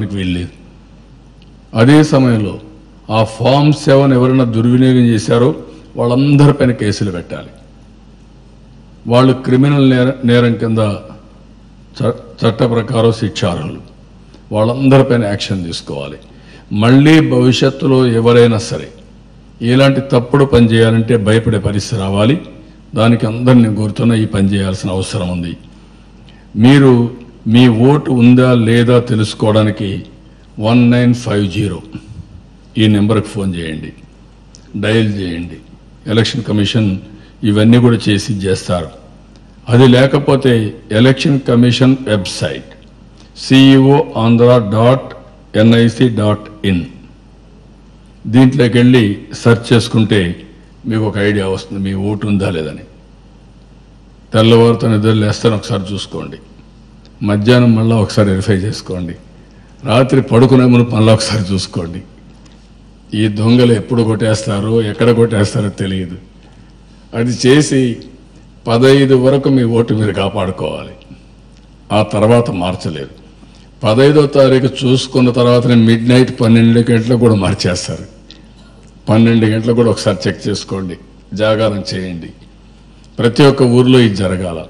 వెళ్ళేది అదే సమయంలో ఆ ఫామ్ సెవెన్ ఎవరైనా దుర్వినియోగం చేశారో వాళ్ళందరిపైన కేసులు పెట్టాలి. వాళ్ళు క్రిమినల్ నేర నేరం కింద చ- చట్ట ప్రకారం శిక్షార్హులు. వాళ్ళందరిపైన యాక్షన్ తీసుకోవాలి. మళ్ళీ భవిష్యత్తులో ఎవరైనా సరే ఇలాంటి తప్పుడు పని చేయాలంటే భయపడే పరిస్థితి రావాలి. దానికి అందరిని కోరుతున్న ఈ పని చేయాల్సిన అవసరం ఉంది. మీరు మీ ఓటు ఉందా లేదా తెలుసుకోవడానికి వన్ నైన్ ఫైవ్ జీరో ఈ నెంబర్కి ఫోన్ చేయండి. డయల్ చేయండి. ఎలక్షన్ కమిషన్ ఇవన్నీ కూడా చేసి చేస్తారు. అది లేకపోతే election commission website CEO Andhra dot NIC dot in దీంట్లోకి వెళ్ళి సెర్చ్ చేసుకుంటే మీకు ఒక ఐడియా వస్తుంది మీ ఓటు ఉందా లేదని. తెల్లవారుతో నిద్ర లేస్తాను ఒకసారి చూసుకోండి. మధ్యాహ్నం మళ్ళీ ఒకసారి వెరిఫై చేసుకోండి. రాత్రి పడుకునే ముందు మళ్ళీ ఒకసారి చూసుకోండి. ఈ దొంగలు ఎప్పుడు కొట్టేస్తారో ఎక్కడ కొట్టేస్తారో తెలియదు. అది చేసి పదహైదు వరకు మీ ఓటు మీరు కాపాడుకోవాలి. ఆ తర్వాత మార్చలేరు పదహైదో తారీఖు చూసుకున్న తర్వాతనే మిడ్ నైట్ పన్నెండు గంటలకు కూడా మార్చేస్తారు. పన్నెండు గంటలకు కూడా ఒకసారి చెక్ చేసుకోండి. జాగారం చేయండి. ప్రతి ఒక్క ఊర్లో ఇది జరగాల.